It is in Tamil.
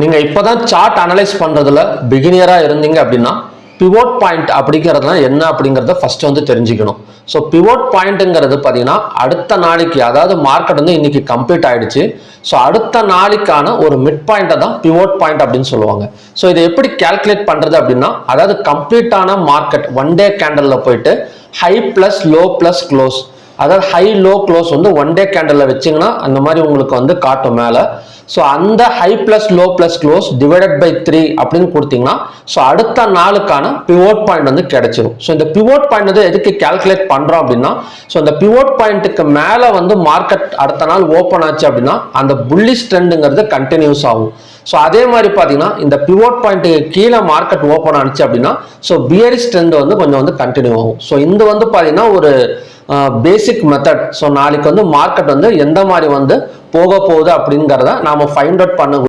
நீங்கள் இப்போ தான் சார்ட் அனலைஸ் பண்ணுறதுல பிகினியராக இருந்தீங்க அப்படின்னா பிவோட் பாயிண்ட் அப்படிங்கிறதுனா என்ன அப்படிங்கிறத ஃபர்ஸ்ட் வந்து தெரிஞ்சுக்கணும். ஸோ பிவோட் பாயிண்ட்டுங்கிறது பார்த்தீங்கன்னா அடுத்த நாளைக்கு அதாவது மார்க்கெட் வந்து இன்னைக்கு கம்ப்ளீட் ஆயிடுச்சு. ஸோ அடுத்த நாளைக்கான ஒரு மிட் பாயிண்ட்டை தான் பிவோட் பாயிண்ட் அப்படின்னு சொல்லுவாங்க. ஸோ இதை எப்படி கால்குலேட் பண்ணுறது அப்படின்னா அதாவது கம்ப்ளீட்டான மார்க்கெட் ஒன் டே கேண்டலில் போயிட்டு high plus low plus close அதாவது ஹை லோ க்ளோஸ் வந்து ஒன் டே கேண்டலில் வச்சிங்கன்னா அந்த மாதிரி உங்களுக்கு வந்து காட்டும் மேலே. ஸோ அந்த high plus low plus close divided by three அப்படின்னு கொடுத்தீங்கன்னா ஸோ அடுத்த நாளுக்கான பிவோட் பாயிண்ட் வந்து கிடைச்சிரும். ஸோ இந்த பிவோட் பாயிண்ட் வந்து எதுக்கு கால்குலேட் பண்ணுறோம் அப்படின்னா ஸோ இந்த பிவோட் பாயிண்ட்டுக்கு மேலே வந்து மார்க்கெட் அடுத்த நாள் ஓப்பன் ஆச்சு அப்படின்னா அந்த புல்லிஷ் ட்ரெண்டுங்கிறது கண்டினியூஸ் ஆகும். ஸோ அதே மாதிரி பார்த்தீங்கன்னா இந்த பிவோட் பாயிண்ட்டுக்கு கீழே மார்க்கெட் ஓப்பன் ஆனிச்சு அப்படின்னா ஸோ பியரிஸ் ட்ரெண்ட் வந்து கொஞ்சம் வந்து கண்டினியூ ஆகும். ஸோ இந்த வந்து பார்த்தீங்கன்னா ஒரு பேசிக் மெத்தட் ஸோ நாளைக்கு வந்து மார்க்கெட் வந்து எந்த மாதிரி வந்து போக போகுது அப்படிங்கிறத நாம் ஃபைண்ட் அவுட் பண்ண